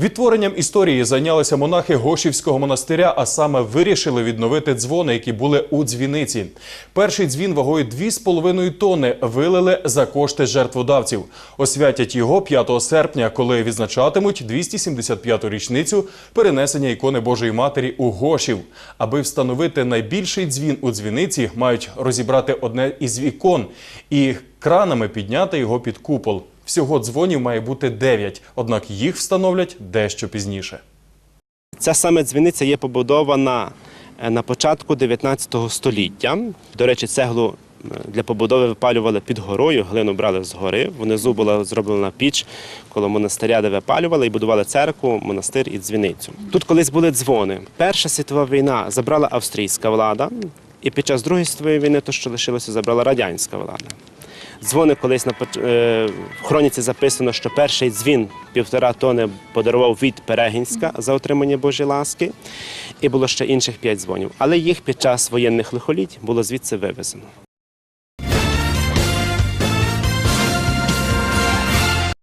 Відтворенням історії зайнялися монахи Гошівського монастиря, а саме вирішили відновити дзвони, які були у дзвіниці. Перший дзвін вагою 2,5 тонни вилили за кошти жертводавців. Освятять його 5 серпня, коли відзначатимуть 275-ту річницю перенесення ікони Божої Матері у Гошів. Аби встановити найбільший дзвін у дзвіниці, мають розібрати одне із вікон і кранами підняти його під купол. Всього дзвонів має бути 9, однак їх встановлять дещо пізніше. Ця саме дзвіниця є побудована е, на початку 19 століття. До речі, цеглу е, для побудови випалювали під горою, глину брали з гори. Внизу була зроблена піч коло монастиря, де випалювали і будували церкву, монастир і дзвіницю. Тут колись були дзвони. Перша світова війна забрала австрійська влада, і під час Другої світової війни, то що лишилося, забрала радянська влада. Дзвони колись на е, в хроніці записано, що перший дзвін півтора тони подарував від Перегінська за отримання Божої ласки, і було ще інших п'ять дзвонів. Але їх під час воєнних лихоліть було звідси вивезено.